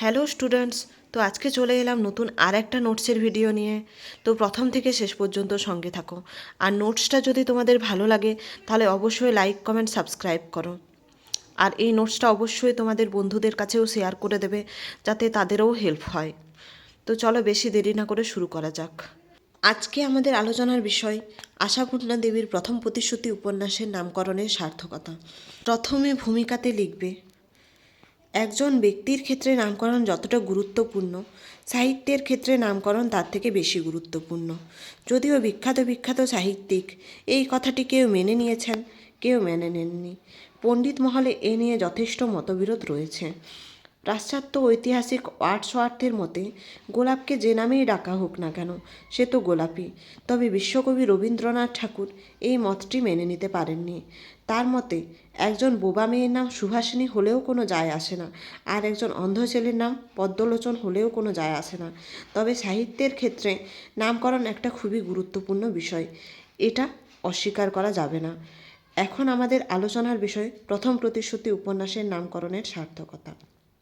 Hello students, তো আজকে চলে এলাম নতুন আর একটা নোটসের ভিডিও নিয়ে। তো প্রথম থেকে শেষ পর্যন্ত সঙ্গে থাকো। আর নোটসটা যদি তোমাদের ভালো লাগে, তাহলে অবশ্যই লাইক, কমেন্ট, সাবস্ক্রাইব করো। আর এই নোটসটা অবশ্যই তোমাদের বন্ধুদের কাছেও শেয়ার করে দেবে, যাতে তাদেরও হেল্প হয়। তো চলো বেশি দেরি না করে শুরু করা যাক। আজকে আমাদের আলোচনার বিষয়, আশাপূর্ণা দেবীর প্রথম প্রতিশ্রুতি উপন্যাসের নামকরণের সার্থকতা। প্রথমে ভূমিকাতে লিখবে একজন ব্যক্তির ক্ষেত্রে নামকরণ যতটা গুরুত্বপূর্ণ, সাহিত্যের ক্ষেত্রে নামকরণ তার থেকে বেশি গুরুত্বপূর্ণ। যদিও বিখ্যাত বিখ্যাত সাহিত্যিক, এই কথাটি কেউ মেনে নিয়েছেন, কেউ মেনে নেননি। পণ্ডিত মহলে এ নিয়ে যথেষ্ট মতবিরোধ রয়েছে। পাশ্চাত্য ঐতিহাসিক ওয়ার্ডসওয়ার্থের মতে গোলাপকে যে নামেই ডাকা হোক না কেন, সে তো গোলাপই। তবে বিশ্বকবি রবীন্দ্রনাথ ঠাকুর এই মতটি মেনে নিতে পারেননি। তার মতে, একজন বোবা মেয়ের নাম সুভাষিনী হলেও কোনো যায় আসে না, আর একজন অন্ধ ছেলের নাম পদ্মলোচন হলেও কোনো যায় আসে না। তবে সাহিত্যের ক্ষেত্রে নামকরণ একটা খুবই গুরুত্বপূর্ণ বিষয়, এটা অস্বীকার করা যাবে না। এখন আমাদের আলোচনার বিষয় প্রথম প্রতিশ্রুতি উপন্যাসের নামকরণের সার্থকতা।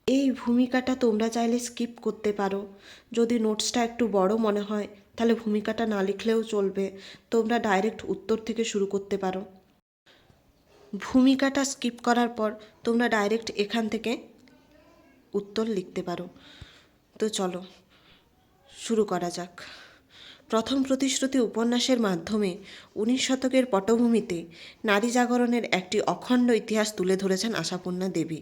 এই ভূমিকাটা তোমরা চাইলে স্কিপ করতে পারো। যদি নোটসটা একটু বড় মনে হয়, তাহলে ভূমিকাটা না লিখলেও চলবে। তোমরা ডাইরেক্ট উত্তর থেকে শুরু করতে পারো। ভূমিকাটা স্কিপ করার পর তোমরা ডাইরেক্ট এখান থেকে উত্তর লিখতে পারো। তো চলো, শুরু করা যাক। প্রথম প্রতিশ্রুতি উপন্যাসের মাধ্যমে উনিশ শতকের পটভূমিতে নারী জাগরণের একটি অখণ্ড ইতিহাস তুলে ধরেছেন আশাপূর্ণা দেবী।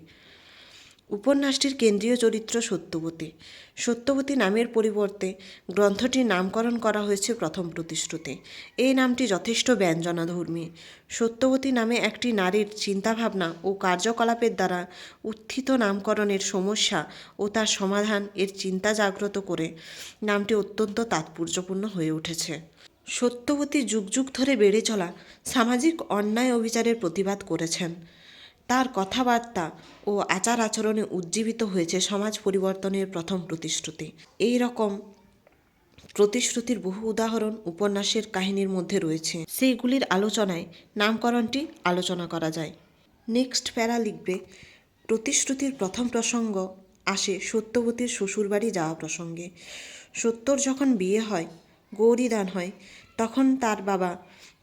উপন্যাসটির কেন্দ্রীয় চরিত্র সত্যবতী। সত্যবতী নামের পরিবর্তে গ্রন্থটির নামকরণ করা হয়েছে প্রথম প্রতিশ্রুতি। এই নামটি যথেষ্ট ব্যঞ্জনাধর্মী। সত্যবতী নামে একটি নারীর চিন্তাভাবনা ও কার্যকলাপের দ্বারা উত্থিত নামকরণের সমস্যা ও তার সমাধান এর চিন্তা জাগ্রত করে নামটি অত্যন্ত তাৎপর্যপূর্ণ হয়ে উঠেছে। সত্যবতী যুগ যুগ ধরে বেড়ে চলা সামাজিক অন্যায় অবিচারের প্রতিবাদ করেছেন। তার কথাবার্তা ও আচার আচরণে উজ্জীবিত হয়েছে সমাজ পরিবর্তনের প্রথম প্রতিশ্রুতি। এই রকম প্রতিশ্রুতির বহু উদাহরণ উপন্যাসের কাহিনীর মধ্যে রয়েছে। সেইগুলির আলোচনায় নামকরণটি আলোচনা করা যায়। নেক্সট প্যারা লিখবে, প্রতিশ্রুতির প্রথম প্রসঙ্গ আসে সত্যবতীর শ্বশুরবাড়ি যাওয়া প্রসঙ্গে। সত্যর যখন বিয়ে হয়, গৌরীদান হয়, তখন তার বাবা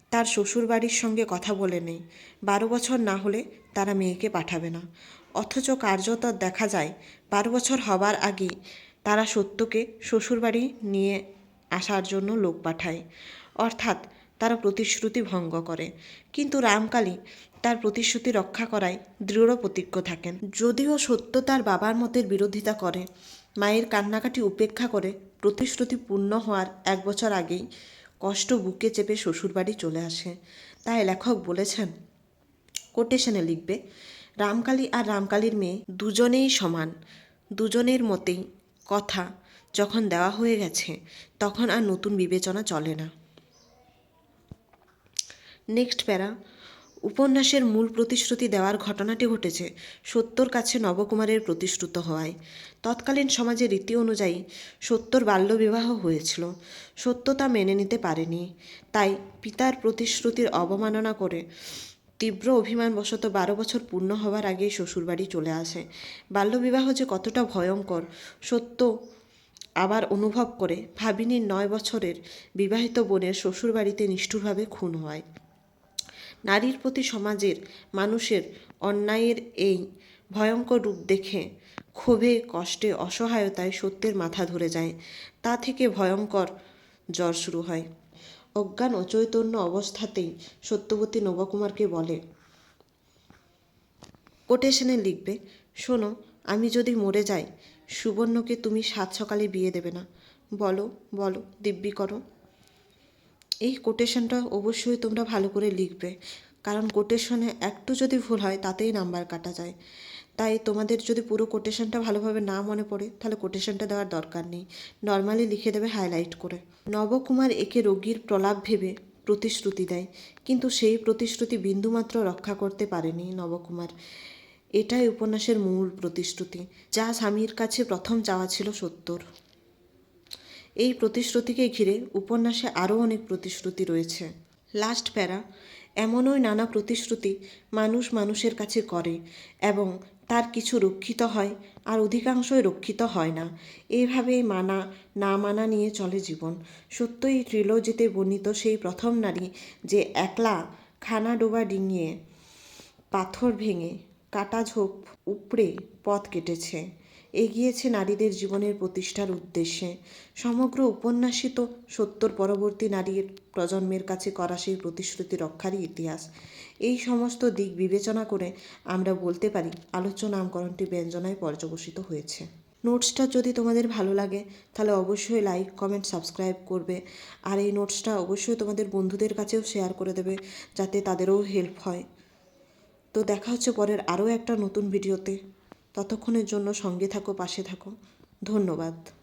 তার শ্বশুরবাড়ির সঙ্গে কথা বলে নেই। বারো বছর না হলে তারা মেয়েকে পাঠাবে না। অথচ কার্যত দেখা যায়, বারো বছর হবার আগেই তারা সত্যকে শ্বশুরবাড়ি নিয়ে আসার জন্য লোক পাঠায়। অর্থাৎ তারা প্রতিশ্রুতি ভঙ্গ করে। কিন্তু রামকালী তার প্রতিশ্রুতি রক্ষা করায় দৃঢ় প্রতিজ্ঞ থাকেন। যদিও সত্য তার বাবার মতের বিরোধিতা করে, মায়ের কান্নাকাটি উপেক্ষা করে প্রতিশ্রুতি পূর্ণ হওয়ার এক বছর আগেই কষ্ট বুকে চেপে শ্বশুরবাড়ি চলে আসে। তাই লেখক বলেছেন, কোটেশনে লিখবে, রামকালী আর রামকালীর মেয়ে দুজনেই সমান, দুজনের মতেই কথা যখন দেওয়া হয়ে গেছে, তখন আর নতুন বিবেচনা চলে না। নেক্সট প্যারা উপন্যাসের মূল প্রতিশ্রুতি দেওয়ার ঘটনাটি ঘটেছে সত্যর কাছে নবকুমারের প্রতিশ্রুত হওয়ায়। তৎকালীন সমাজের রীতি অনুযায়ী সত্যর বাল্যবিবাহ হয়েছিল। সত্য তা মেনে নিতে পারেনি। তাই পিতার প্রতিশ্রুতির অবমাননা করে তীব্র অভিমানবশত বারো বছর পূর্ণ হওয়ার আগেই শ্বশুরবাড়ি চলে আসে। বাল্যবিবাহ যে কতটা ভয়ঙ্কর, সত্য আবার অনুভব করে ভাবিনীর নয় বছরের বিবাহিত বোনের শ্বশুরবাড়িতে নিষ্ঠুরভাবে খুন হয়। নারীর প্রতি সমাজের মানুষের অন্যায়ের এই ভয়ঙ্কর রূপ দেখে ক্ষোভে, কষ্টে, অসহায়তায় সত্যের মাথা ধরে যায়। তা থেকে ভয়ঙ্কর জ্বর শুরু হয়। অজ্ঞান অচৈতন্য অবস্থাতেই সত্যবতী নবকুমারকে বলে, কোটেশনে লিখবে, শোনো, আমি যদি মরে যাই, সুবর্ণকে তুমি সাত সকালে বিয়ে দেবে না। বলো বলো, দিব্যি করো। এই কোটেশনটা অবশ্যই তোমরা ভালো করে লিখবে। কারণ কোটেশনে একটু যদি ভুল হয়, তাতেই নাম্বার কাটা যায়। তাই তোমাদের যদি পুরো কোটেশনটা ভালোভাবে না মনে পড়ে, তাহলে কোটেশনটা দেওয়ার দরকার নেই। নর্মালি লিখে দেবে হাইলাইট করে। নবকুমার একে রোগীর প্রলাপ ভেবে প্রতিশ্রুতি দেয়, কিন্তু সেই প্রতিশ্রুতি বিন্দুমাত্র রক্ষা করতে পারেনি নবকুমার। এটাই উপন্যাসের মূল প্রতিশ্রুতি, যা স্বামীর কাছে প্রথম চাওয়া ছিল সত্যর এই প্রতিশ্রুতিকে ঘিরে উপন্যাসে আরও অনেক প্রতিশ্রুতি রয়েছে। লাস্ট প্যারা, এমনই নানা প্রতিশ্রুতি মানুষ মানুষের কাছে করে এবং তার কিছু রক্ষিত হয় আর অধিকাংশই রক্ষিত হয় না। এইভাবেই মানা, না মানা নিয়ে চলে জীবন। সত্যই ট্রিলজিতে বর্ণিত সেই প্রথম নারী যে একলা খানা ডোবা ডিঙিয়ে পাথর ভেঙে কাটা ঝোপ উপড়ে পথ কেটেছে। এগিয়েছে নারীদের জীবনের প্রতিষ্ঠার উদ্দেশ্যে। সমগ্র উপন্যাসই তো সত্তর পরবর্তী নারীর প্রজন্মের কাছে করা সেই প্রতিশ্রুতি রক্ষারই ইতিহাস। এই সমস্ত দিক বিবেচনা করে আমরা বলতে পারি আলোচ্য নামকরণটি ব্যঞ্জনায় পর্যবসিত হয়েছে। নোটসটা যদি তোমাদের ভালো লাগে, তাহলে অবশ্যই লাইক, কমেন্ট, সাবস্ক্রাইব করবে। আর এই নোটসটা অবশ্যই তোমাদের বন্ধুদের কাছেও শেয়ার করে দেবে, যাতে তাদেরও হেল্প হয়। তো দেখা হচ্ছে পরের আরও একটা নতুন ভিডিওতে। ততক্ষণের জন্য সঙ্গে থাকো পাশে থাকো। ধন্যবাদ।